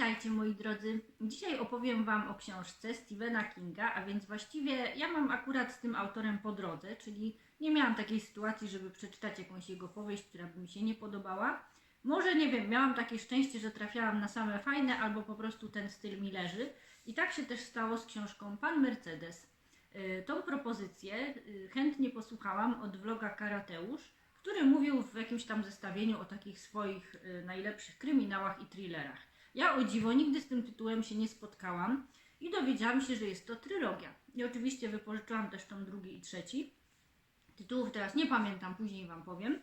Witajcie moi drodzy. Dzisiaj opowiem Wam o książce Stephena Kinga, a więc właściwie ja mam akurat z tym autorem po drodze, czyli nie miałam takiej sytuacji, żeby przeczytać jakąś jego powieść, która by mi się nie podobała. Może nie wiem, miałam takie szczęście, że trafiałam na same fajne, albo po prostu ten styl mi leży. I tak się też stało z książką Pan Mercedes. Y, Tą propozycję y, chętnie posłuchałam od vloga Karateusz, który mówił w jakimś tam zestawieniu o takich swoich y, najlepszych kryminałach i thrillerach. Ja o dziwo nigdy z tym tytułem się nie spotkałam i dowiedziałam się, że jest to trylogia. I oczywiście wypożyczyłam też tom drugi i trzeci. Tytułów teraz nie pamiętam, później Wam powiem.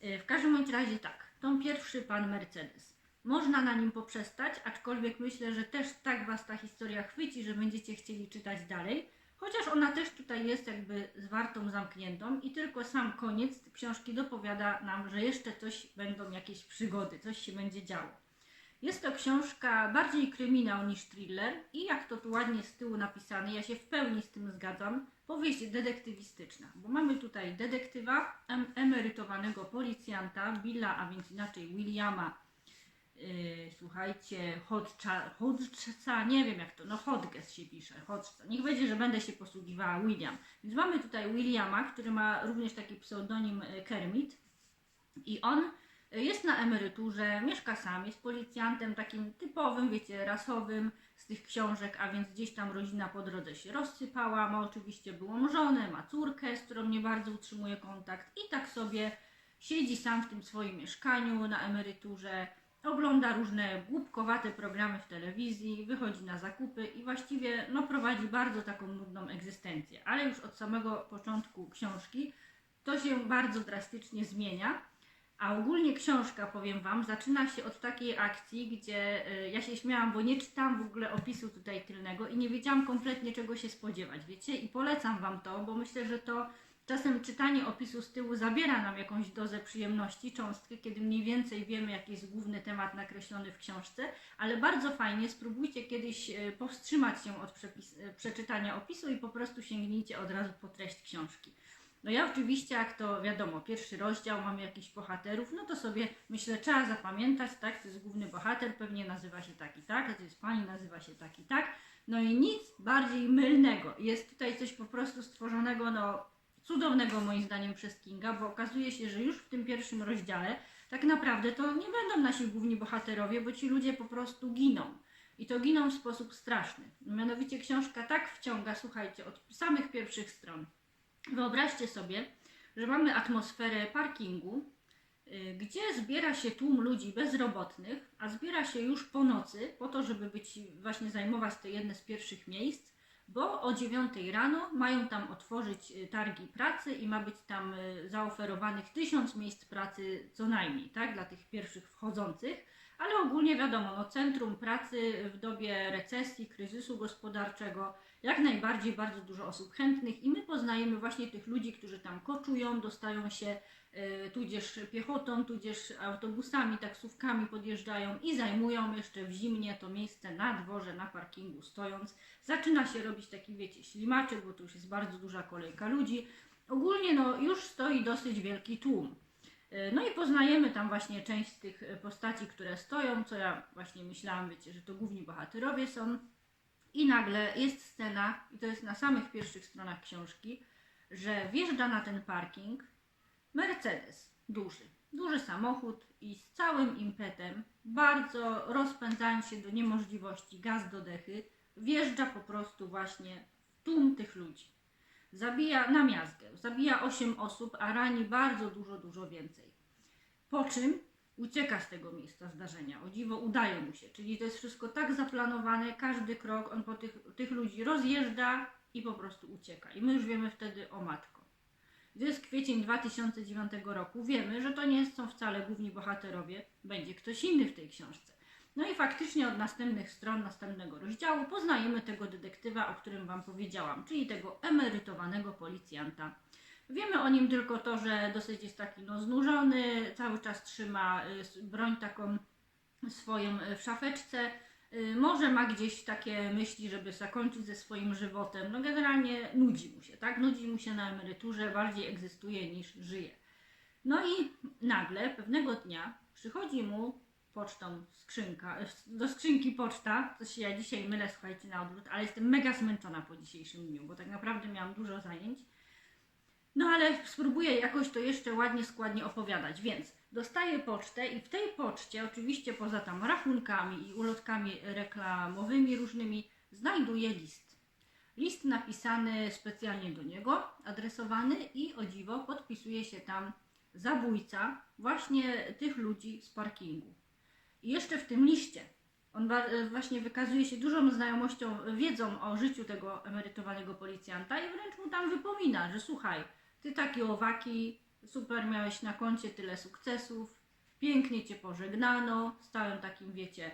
E, W każdym bądź razie tak, tom pierwszy, Pan Mercedes. Można na nim poprzestać, aczkolwiek myślę, że też tak Was ta historia chwyci, że będziecie chcieli czytać dalej. Chociaż ona też tutaj jest jakby zwartą, zamkniętą i tylko sam koniec książki dopowiada nam, że jeszcze coś będą jakieś przygody, coś się będzie działo. Jest to książka bardziej kryminał niż thriller i jak to tu ładnie z tyłu napisane, ja się w pełni z tym zgadzam, powieść detektywistyczna, bo mamy tutaj detektywa, em- emerytowanego policjanta, Billa, a więc inaczej Williama, yy, słuchajcie, Hodgsa, nie wiem jak to, no Hodges się pisze, Hodgsa, niech będzie, że będę się posługiwała William. Więc mamy tutaj Williama, który ma również taki pseudonim y, Kermit. I on jest na emeryturze, mieszka sam, jest policjantem takim typowym, wiecie, rasowym z tych książek, a więc gdzieś tam rodzina po drodze się rozsypała, ma oczywiście byłą żonę, ma córkę, z którą nie bardzo utrzymuje kontakt i tak sobie siedzi sam w tym swoim mieszkaniu na emeryturze, ogląda różne głupkowate programy w telewizji, wychodzi na zakupy i właściwie no, prowadzi bardzo taką nudną egzystencję. Ale już od samego początku książki to się bardzo drastycznie zmienia. A ogólnie książka, powiem Wam, zaczyna się od takiej akcji, gdzie y, ja się śmiałam, bo nie czytałam w ogóle opisu tutaj tylnego i nie wiedziałam kompletnie czego się spodziewać, wiecie? I polecam Wam to, bo myślę, że to czasem czytanie opisu z tyłu zabiera nam jakąś dozę przyjemności, cząstkę, kiedy mniej więcej wiemy, jaki jest główny temat nakreślony w książce, ale bardzo fajnie, spróbujcie kiedyś y, powstrzymać się od y, przeczytania opisu i po prostu sięgnijcie od razu po treść książki. No ja oczywiście, jak to wiadomo, pierwszy rozdział, mamy jakichś bohaterów, no to sobie myślę, trzeba zapamiętać, tak, to jest główny bohater, pewnie nazywa się tak i tak, a to jest pani, nazywa się tak i tak. No i nic bardziej mylnego. Jest tutaj coś po prostu stworzonego, no cudownego moim zdaniem przez Kinga, bo okazuje się, że już w tym pierwszym rozdziale tak naprawdę to nie będą nasi główni bohaterowie, bo ci ludzie po prostu giną. I to giną w sposób straszny. Mianowicie książka tak wciąga, słuchajcie, od samych pierwszych stron. Wyobraźcie sobie, że mamy atmosferę parkingu, y, gdzie zbiera się tłum ludzi bezrobotnych, a zbiera się już po nocy, po to, żeby być właśnie zajmować te jedne z pierwszych miejsc, bo o 9 rano mają tam otworzyć y, targi pracy i ma być tam y, zaoferowanych tysiąc miejsc pracy co najmniej, tak, dla tych pierwszych wchodzących. Ale ogólnie wiadomo, no, centrum pracy w dobie recesji, kryzysu gospodarczego, jak najbardziej bardzo dużo osób chętnych i my poznajemy właśnie tych ludzi, którzy tam koczują, dostają się y, tudzież piechotą, tudzież autobusami, taksówkami podjeżdżają i zajmują jeszcze w zimnie to miejsce na dworze, na parkingu stojąc. Zaczyna się robić taki, wiecie, ślimaczek, bo tu już jest bardzo duża kolejka ludzi. Ogólnie no, już stoi dosyć wielki tłum. Y, No i poznajemy tam właśnie część z tych postaci, które stoją, co ja właśnie myślałam, wiecie, że to główni bohaterowie są. I nagle jest scena, i to jest na samych pierwszych stronach książki, że wjeżdża na ten parking Mercedes, duży, duży samochód i z całym impetem, bardzo rozpędzając się do niemożliwości, gaz do dechy, wjeżdża po prostu właśnie w tłum tych ludzi. Zabija na miazgę, zabija 8 osób, a rani bardzo dużo, dużo więcej. Po czym ucieka z tego miejsca zdarzenia. O dziwo udaje mu się, czyli to jest wszystko tak zaplanowane, każdy krok, on po tych, tych ludzi rozjeżdża i po prostu ucieka. I my już wiemy wtedy o matko. Gdy jest kwiecień 2009 roku, wiemy, że to nie są wcale główni bohaterowie, będzie ktoś inny w tej książce. No i faktycznie od następnych stron następnego rozdziału poznajemy tego detektywa, o którym Wam powiedziałam, czyli tego emerytowanego policjanta. Wiemy o nim tylko to, że dosyć jest taki no, znużony, cały czas trzyma y, broń taką swoją y, w szafeczce. Y, Może ma gdzieś takie myśli, żeby zakończyć ze swoim żywotem. No generalnie nudzi mu się, tak? Nudzi mu się na emeryturze, bardziej egzystuje niż żyje. No i nagle pewnego dnia przychodzi mu pocztą skrzynka, do skrzynki poczta, coś ja dzisiaj mylę, słuchajcie, na odwrót, ale jestem mega zmęczona po dzisiejszym dniu, bo tak naprawdę miałam dużo zajęć. No ale spróbuję jakoś to jeszcze ładnie, składnie opowiadać, więc dostaję pocztę i w tej poczcie, oczywiście poza tam rachunkami i ulotkami reklamowymi różnymi, znajduję list. List napisany specjalnie do niego, adresowany i o dziwo podpisuje się tam zabójca właśnie tych ludzi z parkingu. I jeszcze w tym liście on właśnie wykazuje się dużą znajomością, wiedzą o życiu tego emerytowanego policjanta i wręcz mu tam wypomina, że słuchaj, ty taki owaki, super miałeś na koncie tyle sukcesów, pięknie cię pożegnano, stałem takim, wiecie,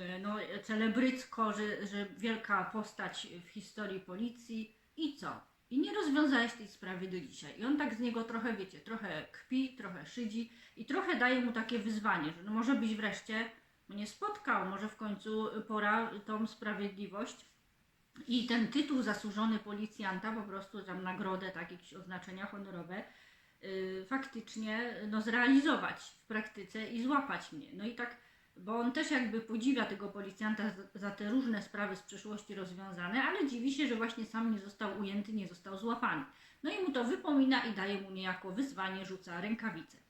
e, no, celebrycko, że, że wielka postać w historii policji i co? I nie rozwiązałeś tej sprawy do dzisiaj. I on tak z niego trochę, wiecie, trochę kpi, trochę szydzi i trochę daje mu takie wyzwanie, że no może byś wreszcie mnie spotkał, może w końcu pora tą sprawiedliwość i ten tytuł zasłużony policjanta, po prostu tam nagrodę, tak, jakieś oznaczenia honorowe, yy, faktycznie no, zrealizować w praktyce i złapać mnie. No i tak, bo on też jakby podziwia tego policjanta za, za te różne sprawy z przeszłości rozwiązane, ale dziwi się, że właśnie sam nie został ujęty, nie został złapany. No i mu to wypomina i daje mu niejako wyzwanie, rzuca rękawice.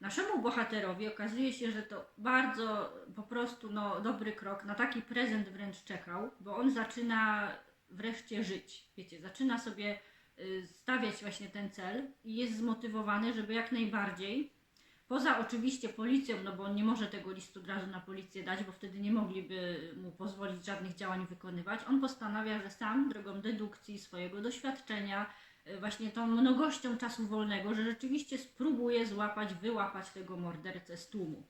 Naszemu bohaterowi okazuje się, że to bardzo po prostu no, dobry krok, na taki prezent wręcz czekał, bo on zaczyna wreszcie żyć. Wiecie, zaczyna sobie y, stawiać właśnie ten cel i jest zmotywowany, żeby jak najbardziej, poza oczywiście policją, no bo on nie może tego listu od razu na policję dać, bo wtedy nie mogliby mu pozwolić żadnych działań wykonywać, on postanawia, że sam drogą dedukcji swojego doświadczenia, właśnie tą mnogością czasu wolnego, że rzeczywiście spróbuje złapać, wyłapać tego mordercę z tłumu.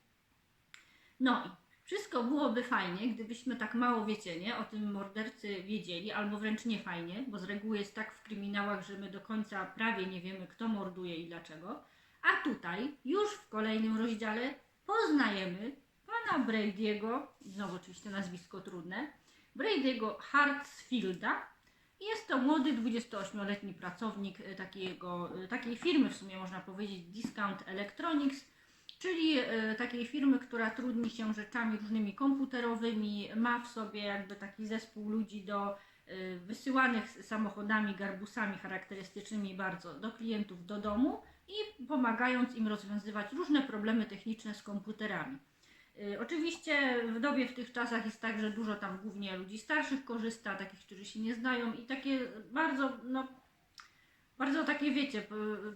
No i wszystko byłoby fajnie, gdybyśmy tak mało, wiecie, nie, o tym mordercy wiedzieli, albo wręcz nie fajnie, bo z reguły jest tak w kryminałach, że my do końca prawie nie wiemy, kto morduje i dlaczego. A tutaj, już w kolejnym rozdziale, poznajemy pana Brady'ego, znowu oczywiście nazwisko trudne, Brady'ego Hartsfielda. Jest to młody 28-letni pracownik e, takiego, e, takiej firmy, w sumie można powiedzieć, Discount Electronics, czyli e, takiej firmy, która trudni się rzeczami różnymi komputerowymi, ma w sobie jakby taki zespół ludzi do wysyłanych samochodami, garbusami charakterystycznymi bardzo do klientów do domu i pomagając im rozwiązywać różne problemy techniczne z komputerami. Y, Oczywiście w dobie w tych czasach jest tak, że dużo tam głównie ludzi starszych korzysta, takich, którzy się nie znają i takie bardzo, no Bardzo takie, wiecie,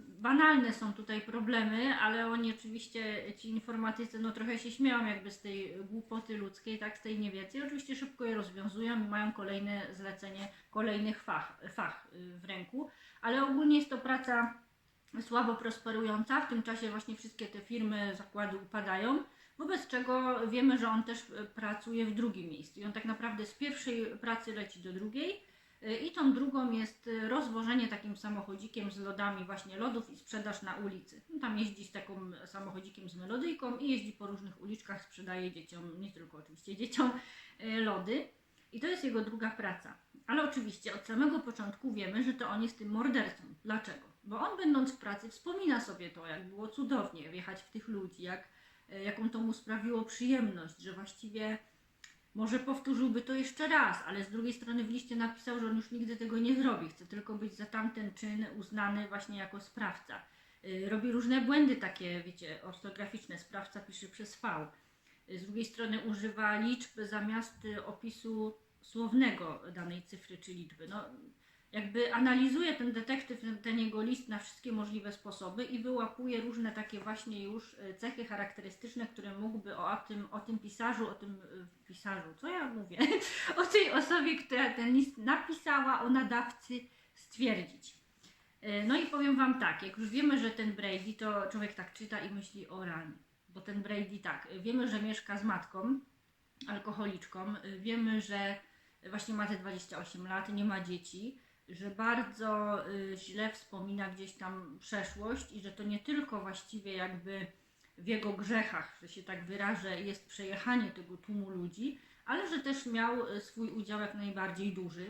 banalne są tutaj problemy, ale oni oczywiście, ci informatycy, no trochę się śmieją jakby z tej głupoty ludzkiej, tak, z tej niewiedzy. I oczywiście szybko je rozwiązują i mają kolejne zlecenie kolejnych fach, fach y, w ręku, ale ogólnie jest to praca słabo prosperująca, w tym czasie właśnie wszystkie te firmy, zakłady upadają, wobec czego wiemy, że on też y, pracuje w drugim miejscu i on tak naprawdę z pierwszej pracy leci do drugiej, Y, I tą drugą jest y, rozwożenie takim samochodzikiem z lodami właśnie lodów i sprzedaż na ulicy. No, tam jeździ z taką samochodzikiem z melodyjką i jeździ po różnych uliczkach, sprzedaje dzieciom, nie tylko oczywiście dzieciom, lody. I to jest jego druga praca. Ale oczywiście od samego początku wiemy, że to on jest tym mordercą. Dlaczego? Bo on będąc w pracy wspomina sobie to, jak było cudownie wjechać w tych ludzi, jak, jaką to mu sprawiło przyjemność, że właściwie może powtórzyłby to jeszcze raz, ale z drugiej strony w liście napisał, że on już nigdy tego nie zrobi. Chce tylko być za tamten czyn uznany właśnie jako sprawca. Yy, Robi różne błędy takie, wiecie, ortograficzne. Sprawca pisze przez V. Yy, Z drugiej strony używa liczb zamiast opisu słownego danej cyfry czy liczby. No, jakby analizuje ten detektyw, ten, ten jego list na wszystkie możliwe sposoby i wyłapuje różne takie właśnie już y, cechy charakterystyczne, które mógłby o, tym, o tym pisarzu, o tym y, pisarzu, co ja mówię, o tej osobie, która ten list napisała, o nadawcy stwierdzić. Y, No i powiem Wam tak, jak już wiemy, że ten Brady, to człowiek tak czyta i myśli o ranie. Bo ten Brady tak, wiemy, że mieszka z matką, alkoholiczką, wiemy, że właśnie ma te 28 lat, nie ma dzieci, że bardzo y, źle wspomina gdzieś tam przeszłość i że to nie tylko właściwie jakby w jego grzechach, że się tak wyrażę, jest przejechanie tego tłumu ludzi, ale że też miał y, swój udział jak najbardziej duży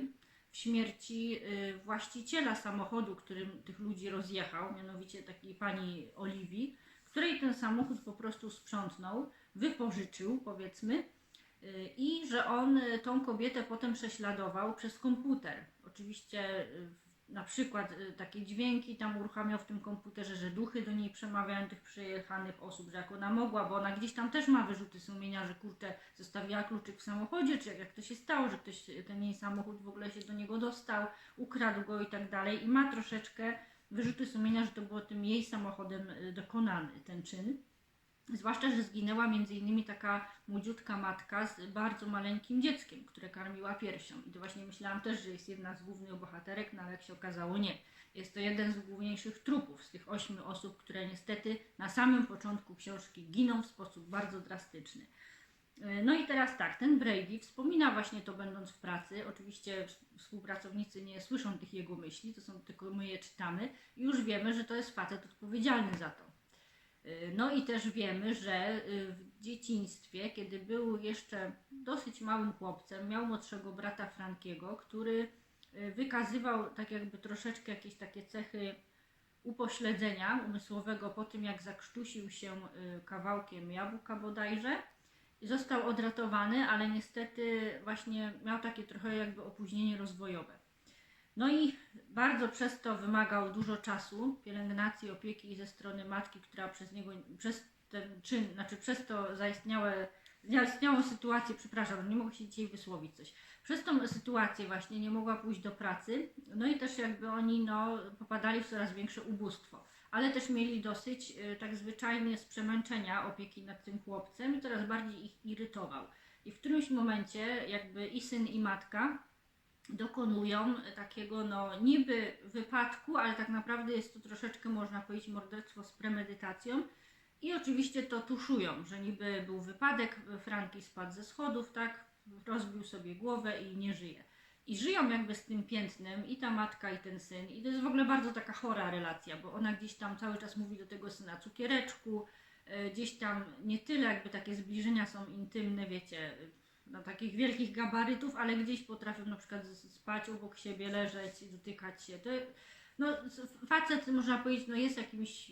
w śmierci y, właściciela samochodu, którym tych ludzi rozjechał, mianowicie takiej pani Oliwii, której ten samochód po prostu sprzątnął, wypożyczył powiedzmy i że on tą kobietę potem prześladował przez komputer. Oczywiście y, na przykład y, takie dźwięki tam uruchamiał w tym komputerze, że duchy do niej przemawiają tych przyjechanych osób, że jak ona mogła, bo ona gdzieś tam też ma wyrzuty sumienia, że kurczę, zostawiła kluczyk w samochodzie, czy jak, jak to się stało, że ktoś y, ten jej samochód w ogóle się do niego dostał, ukradł go i tak dalej i ma troszeczkę wyrzuty sumienia, że to było tym jej samochodem dokonany ten czyn. Zwłaszcza, że zginęła innymi taka młodziutka matka z bardzo maleńkim dzieckiem, które karmiła piersią. I to właśnie myślałam też, że jest jedna z głównych bohaterek, no ale jak się okazało nie. Jest to jeden z główniejszych trupów z tych ośmiu osób, które niestety na samym początku książki giną w sposób bardzo drastyczny. Yy, No i teraz tak, ten Brady wspomina właśnie to będąc w pracy. Oczywiście współpracownicy nie słyszą tych jego myśli, to są tylko my je czytamy i już wiemy, że to jest facet odpowiedzialny za to. Y, No i też wiemy, że y, w dzieciństwie, kiedy był jeszcze dosyć małym chłopcem, miał młodszego brata Frankiego, który y, wykazywał tak jakby troszeczkę jakieś takie cechy upośledzenia umysłowego po tym, jak zakrztusił się kawałkiem jabłka bodajże. Został odratowany, ale niestety właśnie miał takie trochę jakby opóźnienie rozwojowe. No i bardzo przez to wymagał dużo czasu, pielęgnacji, opieki ze strony matki, która przez niego, przez ten czyn, znaczy przez to zaistniałe, zaistniałą sytuację, przepraszam, nie mogę się dzisiaj wysłowić coś, przez tą sytuację właśnie nie mogła pójść do pracy, no i też jakby oni no, popadali w coraz większe ubóstwo, ale też mieli dosyć y, tak zwyczajnie z przemęczenia opieki nad tym chłopcem i coraz bardziej ich irytował. I w którymś momencie jakby i syn i matka dokonują takiego no niby wypadku, ale tak naprawdę jest to troszeczkę można powiedzieć morderstwo z premedytacją i oczywiście to tuszują, że niby był wypadek, Franki spadł ze schodów, tak, rozbił sobie głowę i nie żyje. I żyją jakby z tym piętnem i ta matka i ten syn i to jest w ogóle bardzo taka chora relacja, bo ona gdzieś tam cały czas mówi do tego syna cukiereczku, e, gdzieś tam nie tyle jakby takie zbliżenia są intymne, wiecie, no, takich wielkich gabarytów, ale gdzieś potrafią na przykład spać obok siebie, leżeć, dotykać się. To, no, facet, można powiedzieć, no, jest jakimś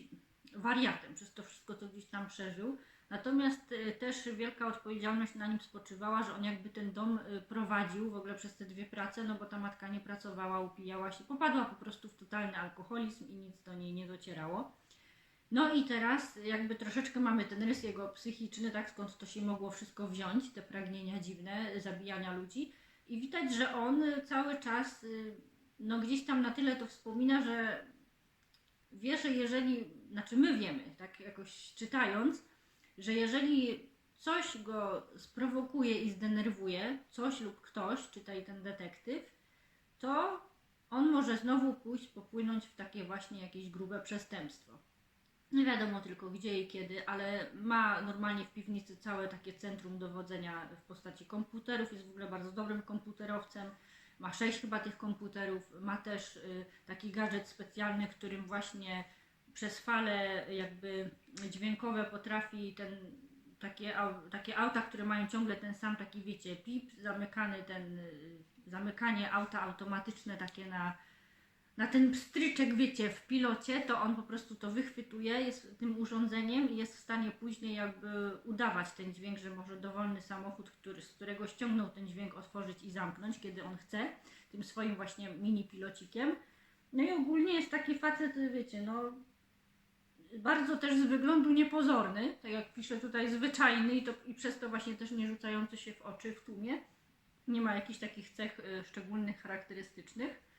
wariatem przez to wszystko, co gdzieś tam przeżył. Natomiast y, też wielka odpowiedzialność na nim spoczywała, że on jakby ten dom y, prowadził w ogóle przez te dwie prace, no bo ta matka nie pracowała, upijała się, popadła po prostu w totalny alkoholizm i nic do niej nie docierało. No i teraz jakby troszeczkę mamy ten rys jego psychiczny, tak skąd to się mogło wszystko wziąć, te pragnienia dziwne, zabijania ludzi. I widać, że on cały czas y, no gdzieś tam na tyle to wspomina, że wie, że jeżeli, znaczy my wiemy, tak jakoś czytając, że jeżeli coś go sprowokuje i zdenerwuje, coś lub ktoś, czytaj ten detektyw, to on może znowu pójść, popłynąć w takie właśnie jakieś grube przestępstwo. Nie wiadomo tylko gdzie i kiedy, ale ma normalnie w piwnicy całe takie centrum dowodzenia w postaci komputerów, jest w ogóle bardzo dobrym komputerowcem. Ma sześć chyba tych komputerów, ma też y, taki gadżet specjalny, którym właśnie przez fale jakby dźwiękowe potrafi ten takie, takie auta, które mają ciągle ten sam taki wiecie pip, zamykany ten y, zamykanie auta automatyczne takie na na ten pstryczek, wiecie, w pilocie, to on po prostu to wychwytuje, jest tym urządzeniem i jest w stanie później jakby udawać ten dźwięk, że może dowolny samochód, który, z którego ściągnął ten dźwięk, otworzyć i zamknąć, kiedy on chce, tym swoim właśnie mini pilocikiem. No i ogólnie jest taki facet, wiecie, no bardzo też z wyglądu niepozorny, tak jak pisze tutaj, zwyczajny i, to, i przez to właśnie też nie rzucający się w oczy w tłumie. Nie ma jakichś takich cech y, szczególnych, charakterystycznych.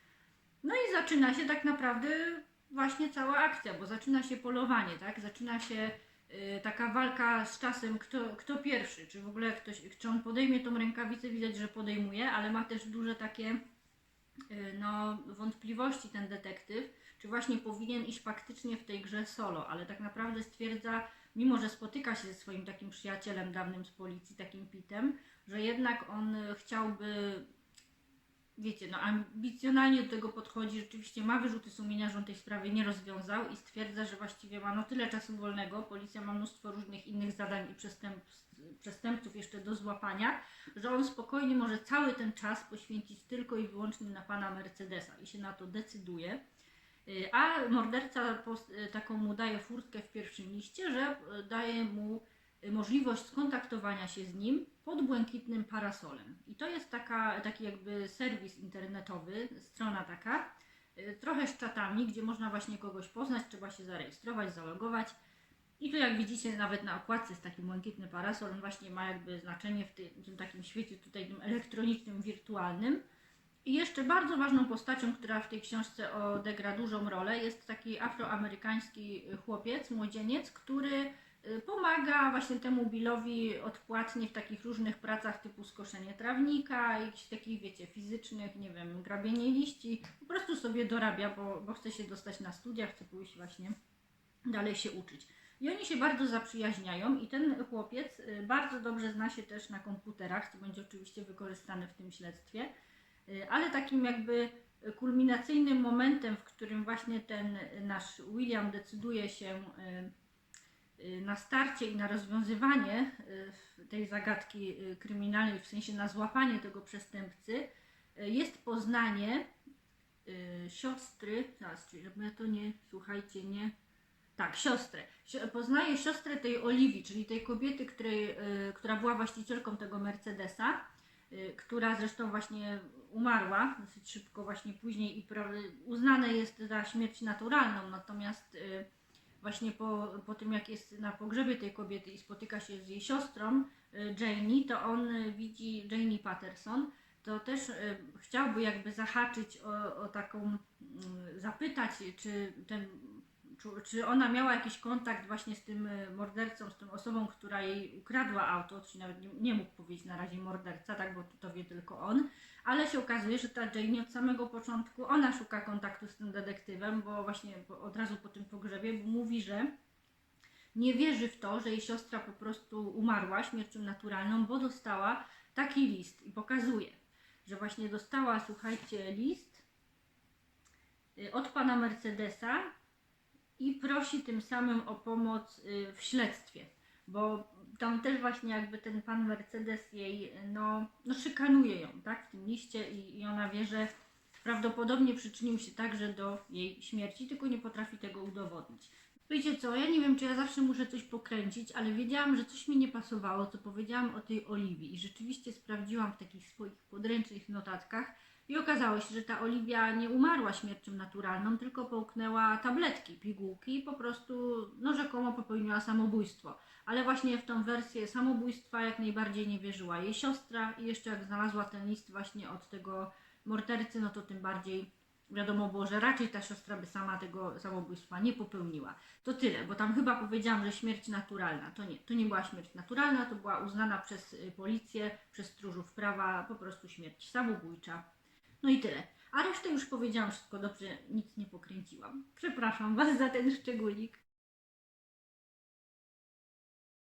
No i zaczyna się tak naprawdę właśnie cała akcja, bo zaczyna się polowanie, tak? Zaczyna się y, taka walka z czasem, kto, kto pierwszy, czy w ogóle ktoś, czy on podejmie tą rękawicę, widać, że podejmuje, ale ma też duże takie y, no, wątpliwości ten detektyw, czy właśnie powinien iść faktycznie w tej grze solo, ale tak naprawdę stwierdza, mimo że spotyka się ze swoim takim przyjacielem dawnym z policji, takim Pitem, że jednak on chciałby wiecie, no ambicjonalnie do tego podchodzi, rzeczywiście ma wyrzuty sumienia, że on tej sprawy nie rozwiązał i stwierdza, że właściwie ma no tyle czasu wolnego, policja ma mnóstwo różnych innych zadań i przestępców jeszcze do złapania, że on spokojnie może cały ten czas poświęcić tylko i wyłącznie na pana Mercedesa i się na to decyduje. Y, A morderca y, taką mu daje furtkę w pierwszym liście, że y, daje mu możliwość skontaktowania się z nim pod błękitnym parasolem. I to jest taka, taki jakby serwis internetowy, strona taka, y, trochę z czatami, gdzie można właśnie kogoś poznać, trzeba się zarejestrować, zalogować. I tu jak widzicie nawet na okładce jest taki błękitny parasol, on właśnie ma jakby znaczenie w tym, tym takim świecie tutaj tym elektronicznym, wirtualnym. I jeszcze bardzo ważną postacią, która w tej książce odegra dużą rolę, jest taki afroamerykański chłopiec, młodzieniec, który pomaga właśnie temu Billowi odpłatnie w takich różnych pracach typu skoszenie trawnika, jakichś takich, wiecie, fizycznych, nie wiem, grabienie liści. Po prostu sobie dorabia, bo, bo chce się dostać na studia, chce pójść właśnie dalej się uczyć. I oni się bardzo zaprzyjaźniają i ten chłopiec y, bardzo dobrze zna się też na komputerach, co będzie oczywiście wykorzystane w tym śledztwie. Y, Ale takim jakby kulminacyjnym momentem, w którym właśnie ten nasz William decyduje się y, y, na starcie i na rozwiązywanie y, tej zagadki y, kryminalnej, w sensie na złapanie tego przestępcy, y, jest poznanie y, siostry, żeby ja to nie, słuchajcie, nie, tak, siostrę. Si- Poznaje siostrę tej Oliwii, czyli tej kobiety, której, y, która była właścicielką tego Mercedesa, y, która zresztą właśnie umarła dosyć szybko właśnie później i uznane jest za śmierć naturalną, natomiast y, właśnie po, po tym jak jest na pogrzebie tej kobiety i spotyka się z jej siostrą y, Janie, to on y, widzi Janie Patterson, to też y, chciałby jakby zahaczyć o, o taką, zapytać, czy ten czy- czy ona miała jakiś kontakt właśnie z tym mordercą, z tą osobą, która jej ukradła auto, czyli nawet nie, nie mógł powiedzieć na razie morderca, tak, bo to wie tylko on, ale się okazuje, że ta Jane od samego początku, ona szuka kontaktu z tym detektywem, bo właśnie od razu po tym pogrzebie mówi, że nie wierzy w to, że jej siostra po prostu umarła śmiercią naturalną, bo dostała taki list i pokazuje, że właśnie dostała, słuchajcie, list y, od pana Mercedesa, i prosi tym samym o pomoc y, w śledztwie, bo tam też właśnie jakby ten pan Mercedes jej no, no szykanuje ją, tak, w tym liście i, i ona wie, że prawdopodobnie przyczynił się także do jej śmierci, tylko nie potrafi tego udowodnić. Wiecie co, ja nie wiem, czy ja zawsze muszę coś pokręcić, ale wiedziałam, że coś mi nie pasowało, co powiedziałam o tej Oliwii i rzeczywiście sprawdziłam w takich swoich podręcznych notatkach i okazało się, że ta Oliwia nie umarła śmiercią naturalną, tylko połknęła tabletki, pigułki i po prostu, no rzekomo popełniła samobójstwo. Ale właśnie w tą wersję samobójstwa jak najbardziej nie wierzyła jej siostra i jeszcze jak znalazła ten list właśnie od tego mordercy, no to tym bardziej wiadomo było, że raczej ta siostra by sama tego samobójstwa nie popełniła. To tyle, bo tam chyba powiedziałam, że śmierć naturalna. To nie, to nie była śmierć naturalna, to była uznana przez y, policję, przez stróżów prawa po prostu śmierć samobójcza. No i tyle. A resztę już powiedziałam wszystko dobrze, nic nie pokręciłam. Przepraszam Was za ten szczególik.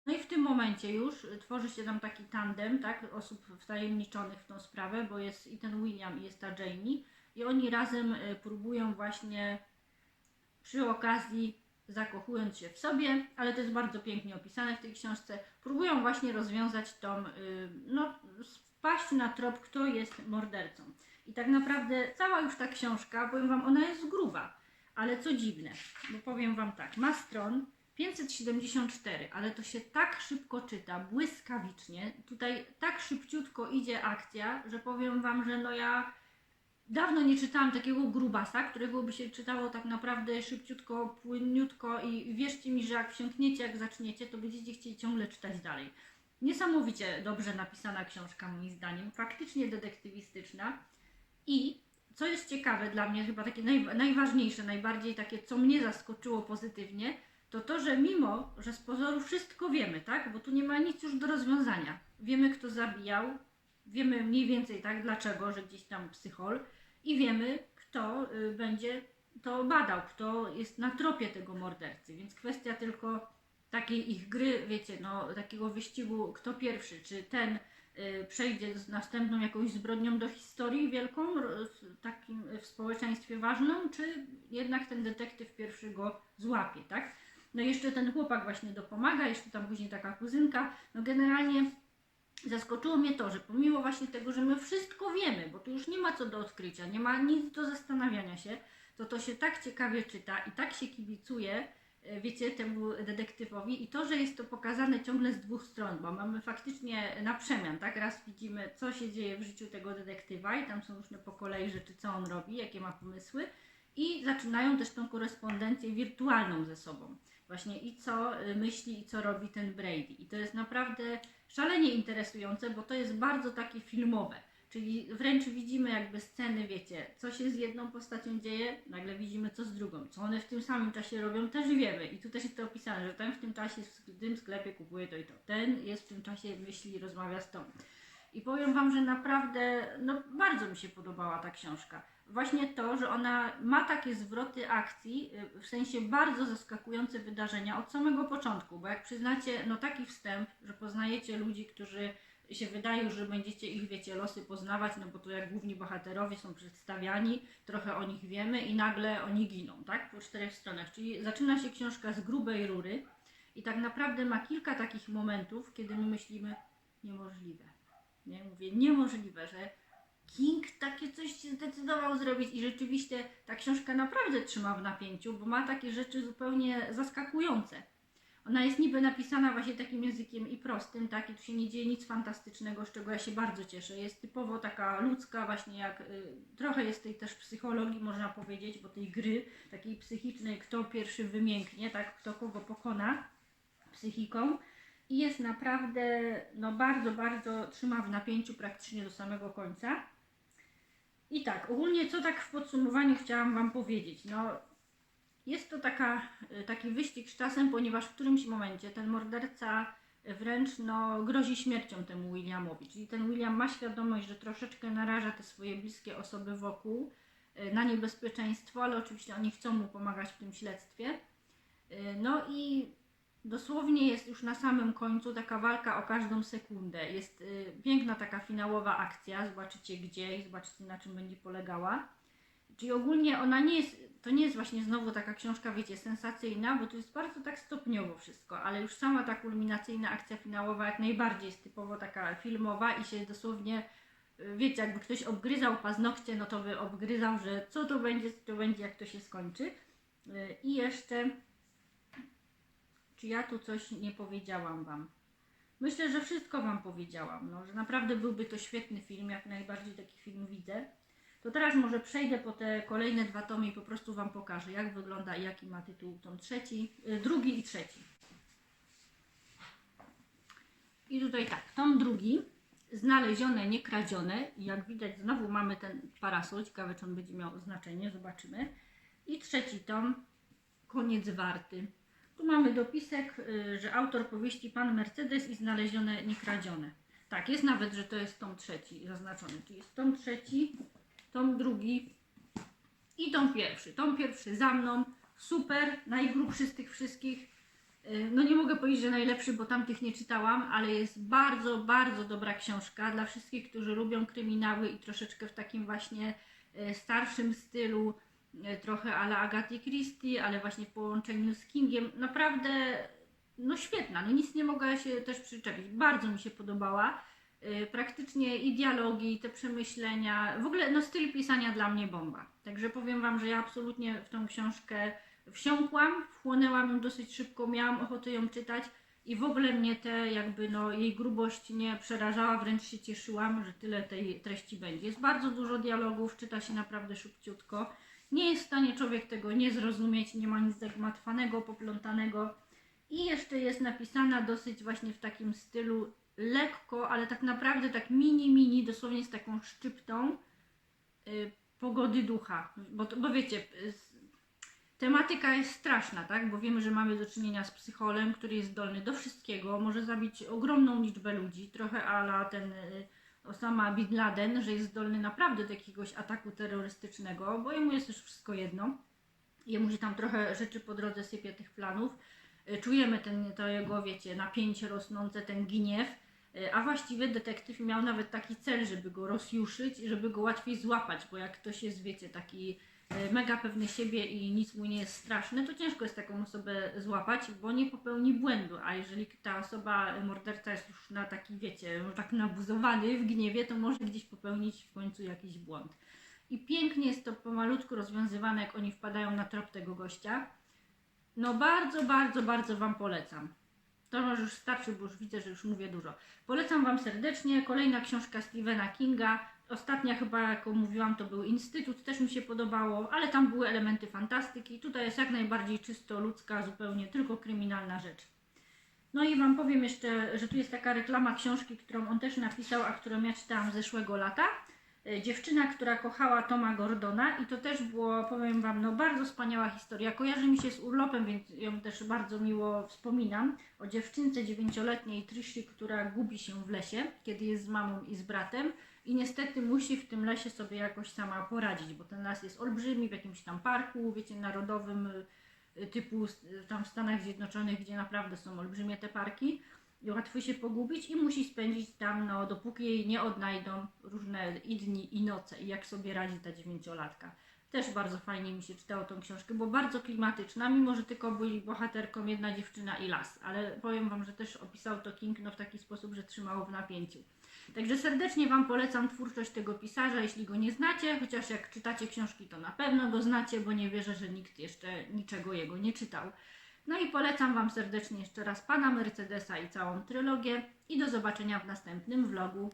No i w tym momencie już tworzy się tam taki tandem, tak, osób wtajemniczonych w tą sprawę, bo jest i ten William i jest ta Jamie i oni razem y, próbują właśnie przy okazji zakochując się w sobie, ale to jest bardzo pięknie opisane w tej książce, próbują właśnie rozwiązać tą, y, no, wpaść na trop, kto jest mordercą. I tak naprawdę cała już ta książka, powiem Wam, ona jest gruba, ale co dziwne, bo powiem Wam tak, ma stron 574, ale to się tak szybko czyta, błyskawicznie. Tutaj tak szybciutko idzie akcja, że powiem Wam, że no ja dawno nie czytałam takiego grubasa, którego by się czytało tak naprawdę szybciutko, płynniutko i wierzcie mi, że jak wsiąkniecie, jak zaczniecie, to będziecie chcieli ciągle czytać dalej. Niesamowicie dobrze napisana książka moim zdaniem, faktycznie detektywistyczna i co jest ciekawe dla mnie, chyba takie naj, najważniejsze, najbardziej takie, co mnie zaskoczyło pozytywnie, to to, że mimo, że z pozoru wszystko wiemy, tak, bo tu nie ma nic już do rozwiązania. Wiemy, kto zabijał, wiemy mniej więcej, tak, dlaczego, że gdzieś tam psychol i wiemy, kto y, będzie to badał, kto jest na tropie tego mordercy, więc kwestia tylko takiej ich gry, wiecie, no, takiego wyścigu, kto pierwszy, czy ten przejdzie z następną jakąś zbrodnią do historii wielką, takim w społeczeństwie ważną, czy jednak ten detektyw pierwszy go złapie, tak? No jeszcze ten chłopak właśnie dopomaga, jeszcze tam później taka kuzynka. No generalnie zaskoczyło mnie to, że pomimo właśnie tego, że my wszystko wiemy, bo tu już nie ma co do odkrycia, nie ma nic do zastanawiania się, to to się tak ciekawie czyta i tak się kibicuje, wiecie, temu detektywowi i to, że jest to pokazane ciągle z dwóch stron, bo mamy faktycznie na przemian, tak? Raz widzimy, co się dzieje w życiu tego detektywa i tam są różne po kolei rzeczy, co on robi, jakie ma pomysły i zaczynają też tą korespondencję wirtualną ze sobą. Właśnie i co y, myśli i co robi ten Brady. I to jest naprawdę szalenie interesujące, bo to jest bardzo takie filmowe. Czyli wręcz widzimy jakby sceny, wiecie, co się z jedną postacią dzieje, nagle widzimy co z drugą. Co one w tym samym czasie robią, też wiemy. I tu też jest to opisane, że ten w tym czasie w tym sklepie kupuje to i to. Ten jest w tym czasie myśli rozmawia z tą. I powiem Wam, że naprawdę, no bardzo mi się podobała ta książka. Właśnie to, że ona ma takie zwroty akcji, y, w sensie bardzo zaskakujące wydarzenia od samego początku, bo jak przyznacie, no taki wstęp, że poznajecie ludzi, którzy się wydają, że będziecie ich, wiecie, losy poznawać, no bo to jak główni bohaterowie są przedstawiani, trochę o nich wiemy i nagle oni giną, tak? Po czterech stronach. Czyli zaczyna się książka z grubej rury i tak naprawdę ma kilka takich momentów, kiedy my myślimy, niemożliwe. Nie, mówię, niemożliwe, że King takie coś się zdecydował zrobić i rzeczywiście ta książka naprawdę trzyma w napięciu, bo ma takie rzeczy zupełnie zaskakujące. Ona jest niby napisana właśnie takim językiem i prostym, tak, i tu się nie dzieje nic fantastycznego, z czego ja się bardzo cieszę. Jest typowo taka ludzka, właśnie jak y, trochę jest tej też psychologii, można powiedzieć, bo tej gry takiej psychicznej, kto pierwszy wymięknie, tak, kto kogo pokona psychiką. I jest naprawdę, no bardzo, bardzo trzyma w napięciu praktycznie do samego końca. I tak, ogólnie co tak w podsumowaniu chciałam Wam powiedzieć? No, jest to taka, y, taki wyścig z czasem, ponieważ w którymś momencie ten morderca wręcz no, grozi śmiercią temu Williamowi. Czyli ten William ma świadomość, że troszeczkę naraża te swoje bliskie osoby wokół y, na niebezpieczeństwo, ale oczywiście oni chcą mu pomagać w tym śledztwie. No i dosłownie jest już na samym końcu taka walka o każdą sekundę. Jest piękna taka finałowa akcja, zobaczycie gdzie i zobaczycie na czym będzie polegała. Czyli ogólnie ona nie jest, to nie jest właśnie znowu taka książka, wiecie, sensacyjna, bo to jest bardzo tak stopniowo wszystko, ale już sama ta kulminacyjna akcja finałowa jak najbardziej jest typowo taka filmowa i się dosłownie, y, wiecie, jakby ktoś obgryzał paznokcie, no to by obgryzał, że co to będzie, co to będzie, jak to się skończy. Y, I jeszcze czy ja tu coś nie powiedziałam Wam? Myślę, że wszystko Wam powiedziałam. No, że naprawdę byłby to świetny film, jak najbardziej taki film widzę. To teraz może przejdę po te kolejne dwa tomy i po prostu Wam pokażę, jak wygląda i jaki ma tytuł tom trzeci, y, drugi i trzeci. I tutaj tak, tom drugi Znalezione, nie kradzione. Jak widać, znowu mamy ten parasol. Ciekawe, czy on będzie miał znaczenie. Zobaczymy. I trzeci tom, koniec warty. Tu mamy dopisek, y, że autor powieści Pan Mercedes i znalezione, nie kradzione. Tak, jest nawet, że to jest tom trzeci zaznaczony. Czyli jest tom trzeci, tom drugi i tom pierwszy. Tom pierwszy za mną. Super, najgrubszy z tych wszystkich. Y, No nie mogę powiedzieć, że najlepszy, bo tamtych nie czytałam, ale jest bardzo, bardzo dobra książka dla wszystkich, którzy lubią kryminały i troszeczkę w takim właśnie y, starszym stylu, y, trochę ala Agaty Christie, ale właśnie w połączeniu z Kingiem. Naprawdę, no świetna, no nic nie mogę się też przyczepić. Bardzo mi się podobała. Y, Praktycznie i dialogi, i te przemyślenia, w ogóle no styl pisania dla mnie bomba. Także powiem Wam, że ja absolutnie w tą książkę wsiąkłam, wchłonęłam ją dosyć szybko, miałam ochotę ją czytać i w ogóle mnie te jakby no jej grubość nie przerażała, wręcz się cieszyłam, że tyle tej treści będzie. Jest bardzo dużo dialogów, czyta się naprawdę szybciutko. Nie jest w stanie człowiek tego nie zrozumieć, nie ma nic zagmatwanego, poplątanego. I jeszcze jest napisana dosyć właśnie w takim stylu lekko, ale tak naprawdę tak mini, mini, dosłownie z taką szczyptą y, pogody ducha. Bo, bo wiecie, y, tematyka jest straszna, tak? Bo wiemy, że mamy do czynienia z psycholem, który jest zdolny do wszystkiego, może zabić ogromną liczbę ludzi, trochę ala ten y, Osama Bin Laden, że jest zdolny naprawdę do jakiegoś ataku terrorystycznego, bo jemu jest już wszystko jedno. Jemu się tam trochę rzeczy po drodze sypie tych planów. Y, Czujemy ten, to jego, wiecie, napięcie rosnące, ten gniew. Y, A właściwie detektyw miał nawet taki cel, żeby go rozjuszyć i żeby go łatwiej złapać, bo jak ktoś jest, wiecie, taki y, mega pewny siebie i nic mu nie jest straszne, to ciężko jest taką osobę złapać, bo nie popełni błędu. A jeżeli ta osoba, y, morderca jest już na taki, wiecie, tak nabuzowany w gniewie, to może gdzieś popełnić w końcu jakiś błąd. I pięknie jest to pomalutku rozwiązywane, jak oni wpadają na trop tego gościa. No bardzo, bardzo, bardzo Wam polecam. To może już starczy, bo już widzę, że już mówię dużo. Polecam Wam serdecznie. Kolejna książka Stephena Kinga. Ostatnia chyba, jaką mówiłam, to był Instytut. Też mi się podobało, ale tam były elementy fantastyki. Tutaj jest jak najbardziej czysto ludzka, zupełnie tylko kryminalna rzecz. No i Wam powiem jeszcze, że tu jest taka reklama książki, którą on też napisał, a którą ja czytałam zeszłego lata. E, Dziewczyna, która kochała Toma Gordona i to też było, powiem Wam, no bardzo wspaniała historia. Kojarzy mi się z urlopem, więc ją też bardzo miło wspominam. O dziewczynce dziewięcioletniej Tryszy, która gubi się w lesie, kiedy jest z mamą i z bratem i niestety musi w tym lesie sobie jakoś sama poradzić, bo ten las jest olbrzymi, w jakimś tam parku, wiecie, narodowym, y, typu s- tam w Stanach Zjednoczonych, gdzie naprawdę są olbrzymie te parki łatwo się pogubić i musi spędzić tam, no, dopóki jej nie odnajdą różne i dni i noce i jak sobie radzi ta dziewięciolatka. Też bardzo fajnie mi się czytało tą książkę, bo bardzo klimatyczna, mimo że tylko byli bohaterką jedna dziewczyna i las, ale powiem Wam, że też opisał to King no, w taki sposób, że trzymało w napięciu. Także serdecznie Wam polecam twórczość tego pisarza, jeśli go nie znacie, chociaż jak czytacie książki, to na pewno go znacie, bo nie wierzę, że nikt jeszcze niczego jego nie czytał. No i polecam Wam serdecznie jeszcze raz Pana Mercedesa i całą trylogię i do zobaczenia w następnym vlogu.